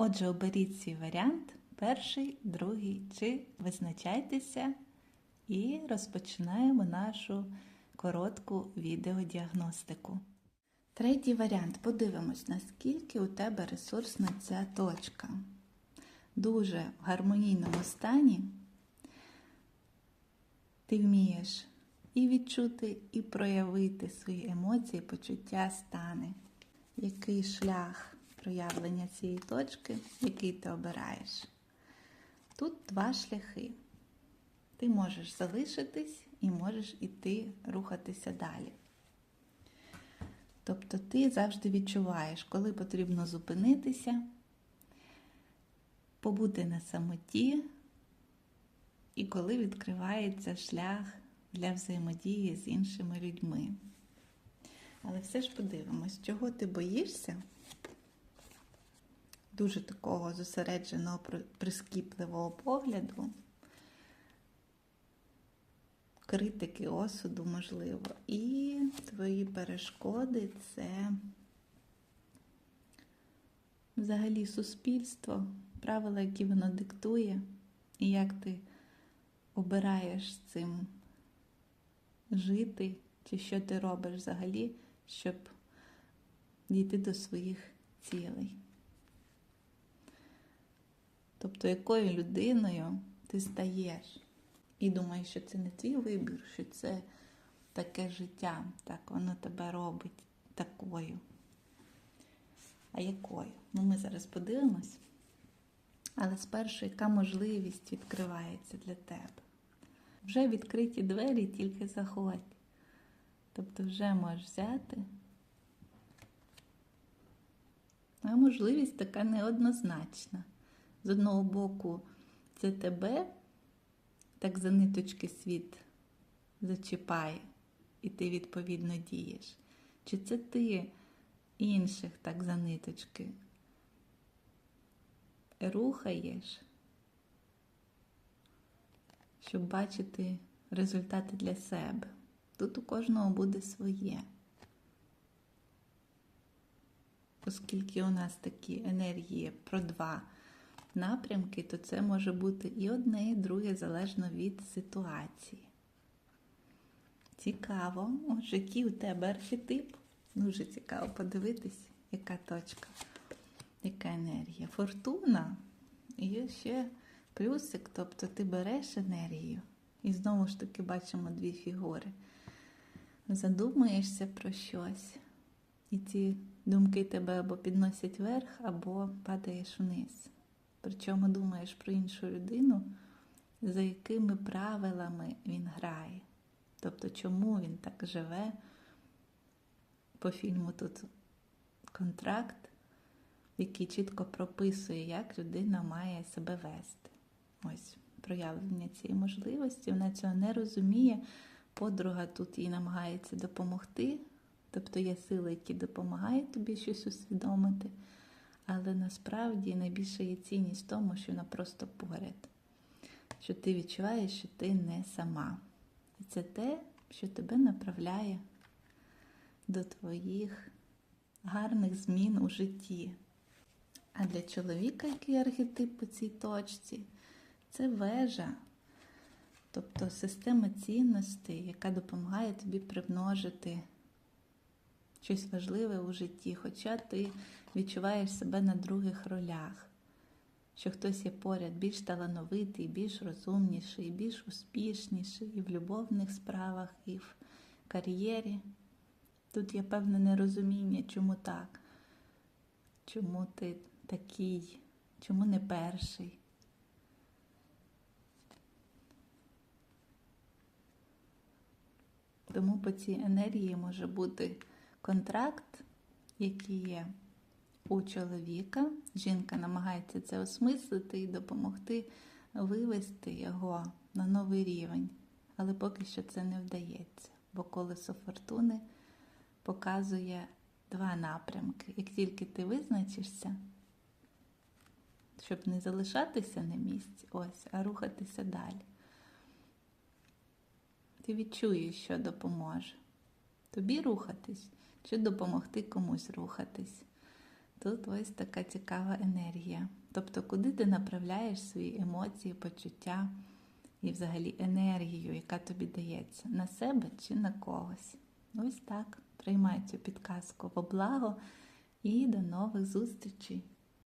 Отже, оберіть свій варіант, перший, другий, чи визначайтеся і розпочинаємо нашу коротку відеодіагностику. Третій варіант. Подивимось, наскільки у тебе ресурсна ця точка. Дуже в гармонійному стані ти вмієш і відчути, і проявити свої емоції, почуття, стани. Який шлях проявлення цієї точки, який ти обираєш? Тут два шляхи. Ти можеш залишитись і можеш іти рухатися далі. Тобто ти завжди відчуваєш, коли потрібно зупинитися, побути на самоті, і коли відкривається шлях для взаємодії з іншими людьми. Але все ж подивимось, чого ти боїшся? Дуже такого зосередженого, прискіпливого погляду, критики, осуду, можливо. І твої перешкоди це взагалі суспільство, правила, які воно диктує, і як ти обираєш цим жити, чи що ти робиш взагалі, щоб дійти до своїх цілей. Тобто, якою людиною ти стаєш і думаєш, що це не твій вибір, що це таке життя, так воно тебе робить такою. А якою? Ну, ми зараз подивимось. Але спершу, яка можливість відкривається для тебе? Вже відкриті двері, тільки заходь. Тобто вже можеш взяти. А можливість така неоднозначна. З одного боку, це тебе так за ниточки світ зачіпає, і ти відповідно дієш. Чи це ти інших так за ниточки рухаєш, щоб бачити результати для себе? Тут у кожного буде своє. Оскільки у нас такі енергії про два напрямки, то це може бути і одне, і друге, залежно від ситуації. Цікаво, Отже, який у тебе архетип. Дуже цікаво подивитись, яка точка, яка енергія. Фортуна і ще плюсик, тобто ти береш енергію. І знову ж таки бачимо дві фігури. Задумаєшся про щось, і ці думки тебе або підносять вверх, або падаєш вниз. Причому думаєш про іншу людину, за якими правилами він грає. Тобто, чому він так живе? По фільму тут контракт, який чітко прописує, як людина має себе вести. Ось проявлення цієї можливості. Вона цього не розуміє. Подруга тут їй намагається допомогти, тобто є сили, які допомагають тобі щось усвідомити. Але насправді найбільша є цінність в тому, що вона просто поряд, що ти відчуваєш, що ти не сама. І це те, що тебе направляє до твоїх гарних змін у житті. А для чоловіка, який архетип по цій точці, це вежа, тобто система цінностей, яка допомагає тобі примножити щось важливе у житті, хоча ти відчуваєш себе на других ролях, що хтось є поряд більш талановитий, більш розумніший, більш успішніший і в любовних справах, і в кар'єрі. Тут є певне нерозуміння, чому так, чому ти такий, чому не перший. Тому по цій енергії може бути контракт, який є у чоловіка. Жінка намагається це осмислити і допомогти вивести його на новий рівень. Але поки що це не вдається, бо колесо фортуни показує два напрямки. Як тільки ти визначишся, щоб не залишатися на місці, ось, а рухатися далі, ти відчуєш, що допоможе. Тобі рухатись чи допомогти комусь рухатись. Тут ось така цікава енергія. Тобто, куди ти направляєш свої емоції, почуття і взагалі енергію, яка тобі дається, на себе чи на когось. Ось так. Приймай цю підказку во благо і до нових зустрічей!